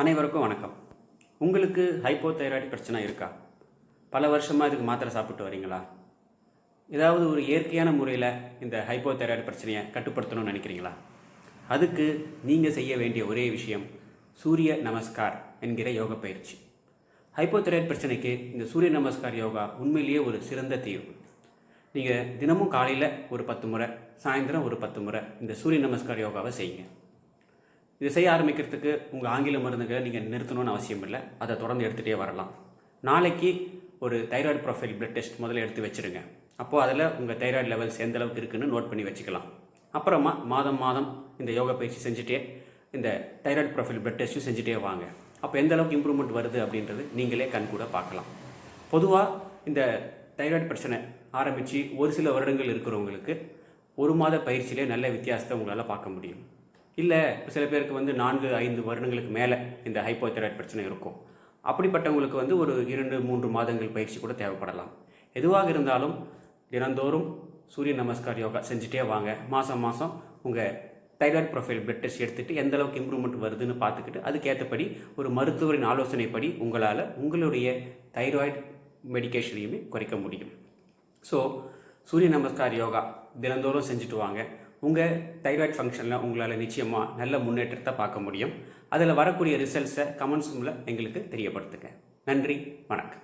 அனைவருக்கும் வணக்கம். உங்களுக்கு ஹைப்போதைராய்டு பிரச்சனை இருக்கா? பல வருஷமாக இதுக்கு மாத்திரை சாப்பிட்டு வரீங்களா? ஏதாவது ஒரு இயற்கையான முறையில் இந்த ஹைப்போதைராய்டு பிரச்சனையை கட்டுப்படுத்தணும்னு நினைக்கிறீங்களா? அதுக்கு நீங்கள் செய்ய வேண்டிய ஒரே விஷயம் சூரிய நமஸ்கார் என்கிற யோக பயிற்சி. ஹைப்போதைராய்டு பிரச்சனைக்கு இந்த சூரிய நமஸ்கார் யோகா உண்மையிலேயே ஒரு சிறந்த தீர்வு. நீங்கள் தினமும் காலையில் ஒரு பத்து முறை சாயந்தரம் ஒரு பத்து முறை இந்த சூரிய நமஸ்கார் யோகாவை செய்யுங்க. இது செய்ய ஆரம்பிக்கிறதுக்கு உங்கள் ஆங்கில மருந்துகளை நீங்கள் நிறுத்தணும்னு அவசியம் இல்லை. அதை தொடர்ந்து எடுத்துகிட்டே வரலாம். நாளைக்கு ஒரு தைராய்டு ப்ரொஃபைல் பிளட் டெஸ்ட் முதல்ல எடுத்து வச்சுருங்க. அப்போது அதில் உங்கள் தைராய்டு லெவல்ஸ் எந்த அளவுக்கு இருக்குன்னு நோட் பண்ணி வச்சுக்கலாம். அப்புறமா மாதம் மாதம் இந்த யோகா பயிற்சி செஞ்சுட்டே இந்த தைராய்டு ப்ரொஃபைல் பிளட் டெஸ்ட்டும் செஞ்சுட்டே வாங்க. அப்போ எந்த அளவுக்கு இம்ப்ரூவ்மெண்ட் வருது அப்படின்றது நீங்களே கண் கூட பார்க்கலாம். பொதுவாக இந்த தைராய்டு பிரச்சனை ஆரம்பித்து ஒரு சில வருடங்கள் இருக்கிறவங்களுக்கு ஒரு மாத பயிற்சியிலே நல்ல வித்தியாசத்தை உங்களால் பார்க்க முடியும். இல்லை சில பேருக்கு வந்து நான்கு ஐந்து வருடங்களுக்கு மேலே இந்த ஹைப்போதைராய்டு பிரச்சனை இருக்கும். அப்படிப்பட்டவங்களுக்கு வந்து ஒரு இரண்டு மூன்று மாதங்கள் பயிற்சி கூட தேவைப்படலாம். எதுவாக இருந்தாலும் தினந்தோறும் சூரிய நமஸ்கார் யோகா செஞ்சுட்டே வாங்க. மாதம் மாதம் உங்கள் தைராய்டு ப்ரொஃபைல் பிளட் டெஸ்ட் எடுத்துகிட்டு எந்த அளவுக்கு இம்ப்ரூவ்மெண்ட் வருதுன்னு பார்த்துக்கிட்டு அதுக்கேற்றபடி ஒரு மருத்துவரின் ஆலோசனைப்படி உங்களால் உங்களுடைய தைராய்டு மெடிக்கேஷனையுமே குறைக்க முடியும். ஸோ சூரிய நமஸ்கார் யோகா தினந்தோறும் செஞ்சுட்டு வாங்க. உங்கள் தைராய்டு ஃபங்க்ஷனில் உங்களால் நிச்சயமாக நல்ல முன்னேற்றத்தை பார்க்க முடியும். அதில் வரக்கூடிய ரிசல்ட்ஸை கமெண்ட்ஸ் மூலம் எங்களுக்கு தெரியப்படுத்துங்க. நன்றி வணக்கம்.